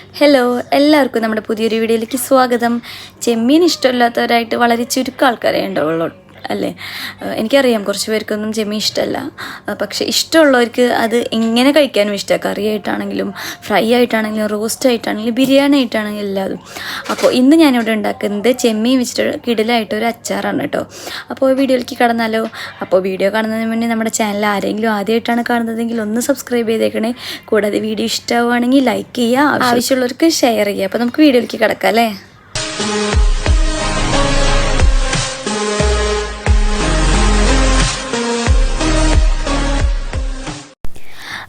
Hello എല്ലാവർക്കും നമ്മുടെ പുതിയൊരു വീഡിയോയിലേക്ക് സ്വാഗതം. ചെമ്മീൻ ഇഷ്ടമില്ലാത്തവരായിട്ട് വളരെ ചുരുക്കം ആൾക്കാരെ ഉണ്ടാവുള്ളൂ. അല്ലേ? എനിക്കറിയാം കുറച്ച് പേർക്കൊന്നും ചെമ്മീൻ ഇഷ്ടമല്ല പക്ഷേ ഇഷ്ടമുള്ളവർക്ക് അത് എങ്ങനെ കഴിക്കാനും ഇഷ്ടമാണ് കറി ആയിട്ടാണെങ്കിലും ഫ്രൈ ആയിട്ടാണെങ്കിലും റോസ്റ്റ് ആയിട്ടാണെങ്കിലും ബിരിയാണി ആയിട്ടാണെങ്കിലും എല്ലാതും. അപ്പോൾ ഇന്ന് ഞാനിവിടെ ഉണ്ടാക്കുന്നത് ചെമ്മീൻ വെച്ചിട്ട് കിടിലായിട്ട് ഒരു അച്ചാറാണ് കേട്ടോ. അപ്പോൾ വീഡിയോയിലേക്ക് കടന്നാലോ? അപ്പോൾ വീഡിയോ കാണുന്നതിന് മുന്നേ നമ്മുടെ ചാനൽ ആരെങ്കിലും ആദ്യമായിട്ടാണ് കാണുന്നതെങ്കിൽ ഒന്ന് സബ്സ്ക്രൈബ് ചെയ്തേക്കണേ. കൂടാതെ വീഡിയോ ഇഷ്ടമാവുകയാണെങ്കിൽ ലൈക്ക് ചെയ്യുക ആവശ്യമുള്ളവർക്ക് ഷെയർ ചെയ്യുക. അപ്പോൾ നമുക്ക് വീഡിയോയിലേക്ക് കിടക്കാം അല്ലേ?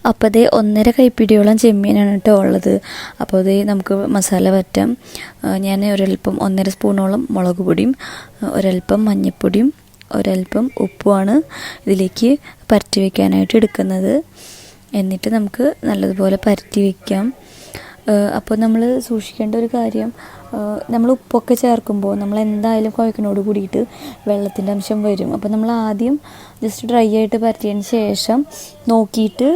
അപ്പോൾ അതേ ഒന്നര കൈപ്പിടിയോളം ചെമ്മീനാണ് കേട്ടോ ഉള്ളത്. അപ്പോൾ അതേ നമുക്ക് മസാല പറ്റാം ഞാൻ ഒരൽപ്പം ഒന്നര സ്പൂണോളം മുളക് പൊടിയും ഒരൽപ്പം മഞ്ഞൾപ്പൊടിയും ഒരല്പം ഉപ്പുമാണ് ഇതിലേക്ക് പരറ്റി വയ്ക്കാനായിട്ട് എടുക്കുന്നത്. എന്നിട്ട് നമുക്ക് നല്ലതുപോലെ പരറ്റി വയ്ക്കാം അപ്പോൾ നമ്മൾ സൂക്ഷിക്കേണ്ട ഒരു കാര്യം നമ്മൾ ഉപ്പൊക്കെ ചേർക്കുമ്പോൾ നമ്മൾ എന്തായാലും കുഴക്കിനോട് കൂടിയിട്ട് വെള്ളത്തിന്റെ അംശം വരും. അപ്പോൾ നമ്മൾ ആദ്യം ജസ്റ്റ് ഡ്രൈ ആയിട്ട് പരത്തിയതിന് ശേഷം നോക്കിയിട്ട്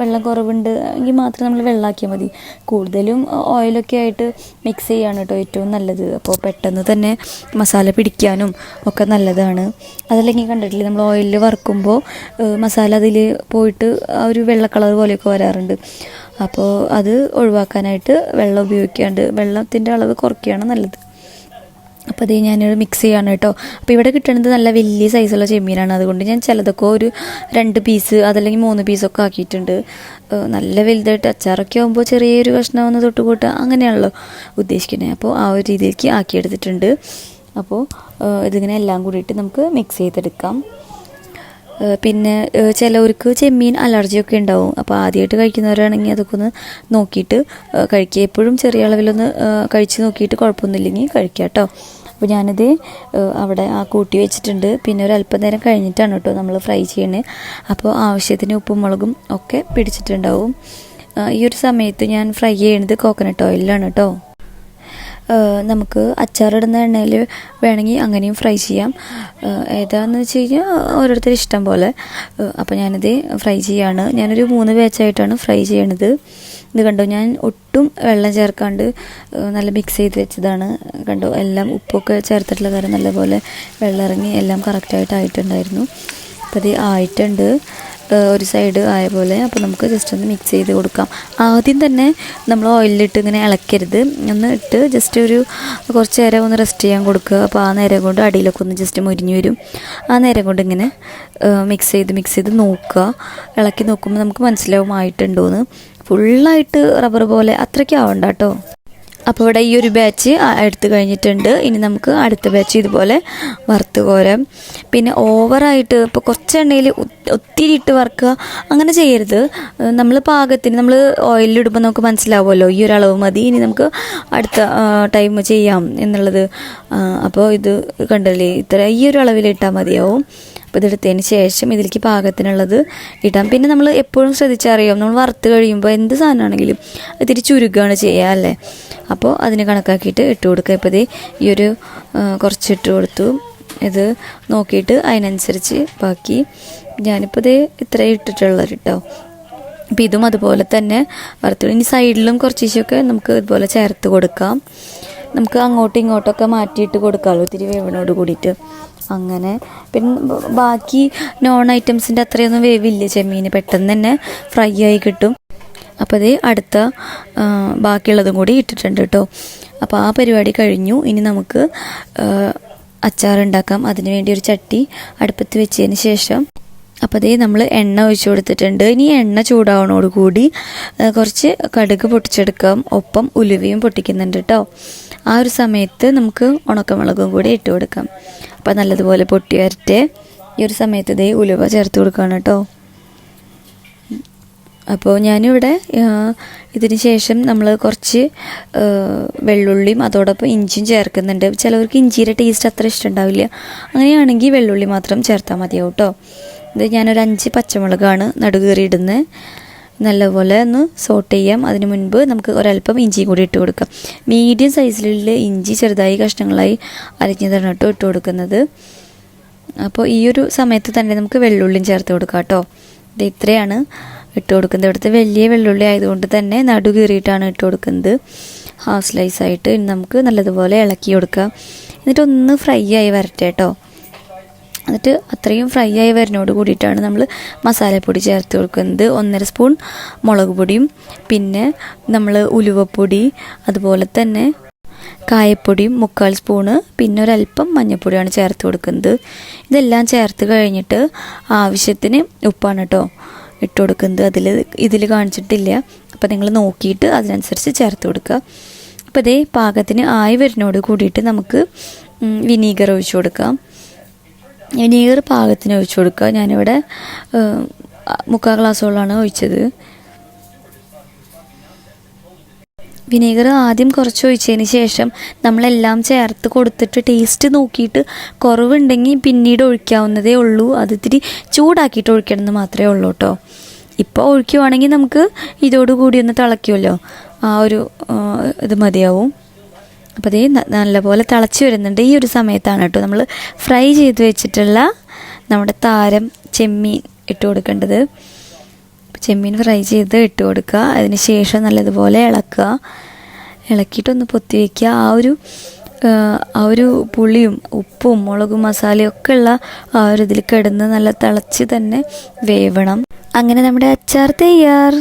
വെള്ളം കുറവുണ്ട് എങ്കിൽ മാത്രം നമ്മൾ വെള്ളമാക്കിയാൽ മതി. കൂടുതലും ഓയിലൊക്കെ ആയിട്ട് മിക്സ് ചെയ്യാണ് കേട്ടോ ഏറ്റവും നല്ലത്. അപ്പോൾ പെട്ടെന്ന് തന്നെ മസാല പിടിക്കാനും ഒക്കെ നല്ലതാണ്. അതല്ലെങ്കിൽ കണ്ടിട്ടില്ലേ നമ്മൾ ഓയിലിൽ വറുക്കുമ്പോൾ മസാല അതിൽ പോയിട്ട് ആ ഒരു വെള്ള കളർ പോലെയൊക്കെ വരാറുണ്ട്. അപ്പോൾ അത് ഒഴിവാക്കാനായിട്ട് വെള്ളം ഉപയോഗിക്കാണ്ട് വെള്ളത്തിന്റെ അളവ് കുറയ്ക്കുകയാണ് നല്ലത്. അപ്പോൾ അത് ഞാൻ മിക്സ് ചെയ്യാണ് കേട്ടോ. അപ്പോൾ ഇവിടെ കിട്ടുന്നത് നല്ല വലിയ സൈസുള്ള ചെമ്മീനാണ്. അതുകൊണ്ട് ഞാൻ ചിലതൊക്കെ ഒരു രണ്ട് പീസ് അതല്ലെങ്കിൽ മൂന്ന് പീസൊക്കെ ആക്കിയിട്ടുണ്ട്. നല്ല വലുതായിട്ട് അച്ചാറൊക്കെ ആകുമ്പോൾ ചെറിയൊരു കഷ്ണം ഒന്ന് തൊട്ട് കൂട്ടുക അങ്ങനെയാണല്ലോ ഉദ്ദേശിക്കുന്നത് അപ്പോൾ ആ ഒരു രീതിയിലേക്ക് ആക്കിയെടുത്തിട്ടുണ്ട്. അപ്പോൾ ഇതിങ്ങനെ എല്ലാം കൂടിയിട്ട് നമുക്ക് മിക്സ് ചെയ്തെടുക്കാം. പിന്നെ ചിലവർക്ക് ചെമ്മീൻ അലർജിയൊക്കെ ഉണ്ടാവും. അപ്പോൾ ആദ്യമായിട്ട് കഴിക്കുന്നവരാണെങ്കിൽ അതൊക്കെ ഒന്ന് നോക്കിയിട്ട് കഴിക്കുക. എപ്പോഴും ചെറിയ അളവിലൊന്ന് കഴിച്ച് നോക്കിയിട്ട് കുഴപ്പമൊന്നുമില്ലെങ്കിൽ കഴിക്കുക കേട്ടോ. അപ്പോൾ ഞാനിത് അവിടെ ആ കൂട്ടി വെച്ചിട്ടുണ്ട്. പിന്നെ ഒരു അല്പം നേരം കഴിഞ്ഞിട്ടാണ് കേട്ടോ നമ്മൾ ഫ്രൈ ചെയ്യണേ. അപ്പോൾ ആവശ്യത്തിന് ഉപ്പും മുളകും ഒക്കെ പിടിച്ചിട്ടുണ്ടാവും. ഈ ഒരു സമയത്ത് ഞാൻ ഫ്രൈ ചെയ്യണത് കോക്കനട്ട് ഓയിലാണ് കേട്ടോ. നമുക്ക് അച്ചാറിടുന്ന എണ്ണയിൽ വേണമെങ്കിൽ അങ്ങനെയും ഫ്രൈ ചെയ്യാം. ഏതാണെന്ന് വെച്ച് കഴിഞ്ഞാൽ ഓരോരുത്തർ ഇഷ്ടം പോലെ. അപ്പോൾ ഞാനിത് ഫ്രൈ ചെയ്യാണ്. ഞാനൊരു മൂന്ന് ബാച്ചായിട്ടാണ് ഫ്രൈ ചെയ്യണത്. ഇത് കണ്ടോ ഞാൻ ഒട്ടും വെള്ളം ചേർക്കാണ്ട് നല്ല മിക്സ് ചെയ്ത് വെച്ചതാണ്. കണ്ടോ എല്ലാം ഉപ്പൊക്കെ ചേർത്തിട്ടുള്ള കാര്യം നല്ലപോലെ വെള്ളം ഇറങ്ങി എല്ലാം കറക്റ്റായിട്ട് ആയിട്ടുണ്ടായിരുന്നു. അപ്പോൾ ഇത് ആയിട്ടുണ്ട്. ഒരു സൈഡ് ആയ പോലെ. അപ്പോൾ നമുക്ക് ജസ്റ്റ് ഒന്ന് മിക്സ് ചെയ്ത് കൊടുക്കാം. ആദ്യം തന്നെ നമ്മൾ ഓയിലിട്ട് ഇങ്ങനെ ഇളക്കരുത്. ഒന്ന് ഇട്ട് ജസ്റ്റ് ഒരു കുറച്ച് നേരം ഒന്ന് റെസ്റ്റ് ചെയ്യാൻ കൊടുക്കുക. അപ്പോൾ ആ നേരം കൊണ്ട് അടിയിലൊക്കെ ഒന്ന് ജസ്റ്റ് മുരിഞ്ഞു വരും. ആ നേരം കൊണ്ട് ഇങ്ങനെ മിക്സ് ചെയ്ത് മിക്സ് ചെയ്ത് നോക്കുക. ഇളക്കി നോക്കുമ്പോൾ നമുക്ക് മനസ്സിലാവും ആയിട്ടുണ്ടോയെന്ന് ഫുള്ളായിട്ട് റബ്ബർ പോലെ അത്രയ്ക്ക് ആവണ്ട കേട്ടോ. അപ്പോൾ ഇവിടെ ഈ ഒരു ബാച്ച് എടുത്തു കഴിഞ്ഞിട്ടുണ്ട്. ഇനി നമുക്ക് അടുത്ത ബാച്ച് ഇതുപോലെ വറുത്ത് കോരാം. പിന്നെ ഓവറായിട്ട് ഇപ്പോൾ കുറച്ച് എണ്ണയിൽ ഒത്തിരി ഇട്ട് വറുക്കുക അങ്ങനെ ചെയ്യരുത്. നമ്മൾ പാകത്തിന് നമ്മൾ ഓയിലിടുമ്പോൾ നമുക്ക് മനസ്സിലാവുമല്ലോ ഈ ഒരു അളവ് മതി. ഇനി നമുക്ക് അടുത്ത ടൈം ചെയ്യാം എന്നുള്ളത്. അപ്പോൾ ഇത് കണ്ടല്ലേ ഇത്ര ഈ ഒരു അളവിൽ ഇട്ടാൽ മതിയാവും. അപ്പോൾ ഇതെടുത്തതിന് ശേഷം ഇതിലേക്ക് പാകത്തിനുള്ളത് ഇടാം. പിന്നെ നമ്മൾ എപ്പോഴും ശ്രദ്ധിച്ചറിയാം നമ്മൾ വറുത്ത് കഴിയുമ്പോൾ എന്ത് സാധനമാണെങ്കിലും ഇത്തിരി ചുരുക്കുകയാണ് ചെയ്യുക അല്ലേ? അപ്പോൾ അതിന് കണക്കാക്കിയിട്ട് ഇട്ട് കൊടുക്കുക. ഇപ്പോൾ ഇത് ഈ ഒരു കുറച്ച് ഇട്ട് കൊടുത്തു. ഇത് നോക്കിയിട്ട് അതിനനുസരിച്ച് ബാക്കി ഞാനിപ്പോൾ ഇത് ഇത്രയും ഇട്ടിട്ടുള്ളത് കേട്ടോ. അപ്പം ഇതും അതുപോലെ തന്നെ വറുത്ത്. ഇനി സൈഡിലും കുറച്ചൊക്കെ നമുക്ക് ഇതുപോലെ ചേർത്ത് കൊടുക്കാം. നമുക്ക് അങ്ങോട്ടും ഇങ്ങോട്ടൊക്കെ മാറ്റിയിട്ട് കൊടുക്കാമല്ലോ ഒത്തിരി വേവിനോട് കൂടിയിട്ട്. അങ്ങനെ. പിന്നെ ബാക്കി നോൺ ഐറ്റംസിന്റെ അത്രയൊന്നും വേവില്ല ചെമ്മീൻ പെട്ടെന്ന് തന്നെ ഫ്രൈ ആയി കിട്ടും. അപ്പോൾ അത് അടുത്ത ബാക്കിയുള്ളതും കൂടി ഇട്ടിട്ടുണ്ട് കേട്ടോ അപ്പോൾ ആ പരിപാടി കഴിഞ്ഞു. ഇനി നമുക്ക് അച്ചാറുണ്ടാക്കാം. അച്ചാർ ഉണ്ടാക്കാം അതിന് വേണ്ടി ഒരു ചട്ടി അടുപ്പത്ത് വെച്ചതിന് ശേഷം അപ്പോൾ അതേ നമ്മൾ എണ്ണ ഒഴിച്ച് കൊടുത്തിട്ടുണ്ട്. ഇനി എണ്ണ ചൂടാവണോടുകൂടി കുറച്ച് കടുക് പൊട്ടിച്ചെടുക്കാം. ഒപ്പം ഉലുവയും പൊട്ടിക്കുന്നുണ്ട് കേട്ടോ ആ ഒരു സമയത്ത് നമുക്ക് ഉണക്കമുളകും കൂടി ഇട്ട് കൊടുക്കാം. അപ്പോൾ നല്ലതുപോലെ പൊട്ടി വരട്ടെ. ഈ ഒരു സമയത്ത് ഇതേ ഉലുവ ചേർത്ത് കൊടുക്കുകയാണ് കേട്ടോ അപ്പോൾ ഞാനിവിടെ ഇതിന് ശേഷം നമ്മൾ കുറച്ച് വെള്ളുള്ളിയും അതോടൊപ്പം ഇഞ്ചിയും ചേർക്കുന്നുണ്ട്. ചിലവർക്ക് ഇഞ്ചിയുടെ ടേസ്റ്റ് അത്ര ഇഷ്ടമുണ്ടാവില്ല അങ്ങനെയാണെങ്കിൽ വെള്ളുള്ളി മാത്രം ചേർത്താൽ മതിയാവും കേട്ടോ ഇത് ഞാനൊരു അഞ്ച് പച്ചമുളകാണ് നടുകേറി ഇടുന്നത് നല്ലപോലെ ഒന്ന് സോട്ട് ചെയ്യാം. അതിന് മുൻപ് നമുക്ക് ഒരല്പം ഇഞ്ചി കൂടി ഇട്ട് കൊടുക്കാം. മീഡിയം സൈസിലുള്ള ഇഞ്ചി ചെറുതായി കഷ്ണങ്ങളായി അരിഞ്ഞതാണ് കേട്ടോ ഇട്ട് കൊടുക്കുന്നത്. അപ്പോൾ ഈ ഒരു സമയത്ത് തന്നെ നമുക്ക് വെള്ളുള്ളിയും ചേർത്ത് കൊടുക്കാം കേട്ടോ. ഇത് ഇത്രയാണ് ഇട്ട് കൊടുക്കുന്നത്. ഇവിടുത്തെ വലിയ വെള്ളുള്ളി ആയതുകൊണ്ട് തന്നെ നടു കീറിയിട്ടാണ് ഇട്ട് കൊടുക്കുന്നത്. ഹാഫ് സ്ലൈസ് ആയിട്ട് നമുക്ക് നല്ലതുപോലെ ഇളക്കി കൊടുക്കാം. എന്നിട്ടൊന്ന് ഫ്രൈ ആയി വരട്ടെ കേട്ടോ. എന്നിട്ട് അത്രയും ഫ്രൈ ആയി വരുന്നതോട് കൂടിയിട്ടാണ് നമ്മൾ മസാലപ്പൊടി ചേർത്ത് കൊടുക്കുന്നത്. ഒന്നര സ്പൂൺ മുളക് പൊടിയും പിന്നെ നമ്മൾ ഉലുവപ്പൊടി അതുപോലെ തന്നെ കായപ്പൊടിയും മുക്കാൽ സ്പൂണ് പിന്നെ ഒരല്പം മഞ്ഞൾപ്പൊടിയാണ് ചേർത്ത് കൊടുക്കുന്നത്. ഇതെല്ലാം ചേർത്ത് കഴിഞ്ഞിട്ട് ആവശ്യത്തിന് ഉപ്പാണ് കേട്ടോ ഇട്ട് കൊടുക്കുന്നത്. അതിൽ ഇതിൽ കാണിച്ചിട്ടില്ല. അപ്പോൾ നിങ്ങൾ നോക്കിയിട്ട് അതിനനുസരിച്ച് ചേർത്ത് കൊടുക്കുക അപ്പോൾ ഇതേ പാകത്തിന് ആയി വരുന്നതോട് കൂടിയിട്ട് നമുക്ക് വിനീഗർ ഒഴിച്ചു കൊടുക്കാം. വിനീഗർ പാകത്തിന് ഒഴിച്ചു കൊടുക്കുക. ഞാനിവിടെ മുക്കാൽ ഗ്ലാസ്സോളാണ് ഒഴിച്ചത്. വിനീഗർ ആദ്യം കുറച്ച് ഒഴിച്ചതിന് ശേഷം നമ്മളെല്ലാം ചേർത്ത് കൊടുത്തിട്ട് ടേസ്റ്റ് നോക്കിയിട്ട് കുറവുണ്ടെങ്കിൽ പിന്നീട് ഒഴിക്കാവുന്നതേ ഉള്ളൂ. അത് ഇത്തിരി ചൂടാക്കിയിട്ട് ഒഴിക്കണമെന്ന് മാത്രമേ ഉള്ളൂ കേട്ടോ. ഇപ്പോൾ ഒഴിക്കുവാണെങ്കിൽ നമുക്ക് ഇതോടുകൂടി ഒന്ന് തിളയ്ക്കുമല്ലോ. ആ ഒരു ഇത് മതിയാവും. അപ്പോൾ അതേ നല്ലപോലെ തിളച്ച് വരുന്നുണ്ട്. ഈ ഒരു സമയത്താണ് കേട്ടോ നമ്മൾ ഫ്രൈ ചെയ്ത് വെച്ചിട്ടുള്ള നമ്മുടെ താരം ചെമ്മീൻ ഇട്ട് കൊടുക്കേണ്ടത്. ചെമ്മീൻ ഫ്രൈ ചെയ്ത് ഇട്ട് കൊടുക്കുക. അതിന് ശേഷം നല്ലതുപോലെ ഇളക്കുക. ഇളക്കിയിട്ടൊന്ന് പൊത്തി വയ്ക്കുക ആ ഒരു ആ ഒരു പുളിയും ഉപ്പും മുളകും മസാലയും ഒക്കെ ഉള്ള ആ ഒരു ഇതിൽ കിടന്ന് നല്ല തിളച്ച് തന്നെ വേവണം. അങ്ങനെ നമ്മുടെ അച്ചാർ തയ്യാർ.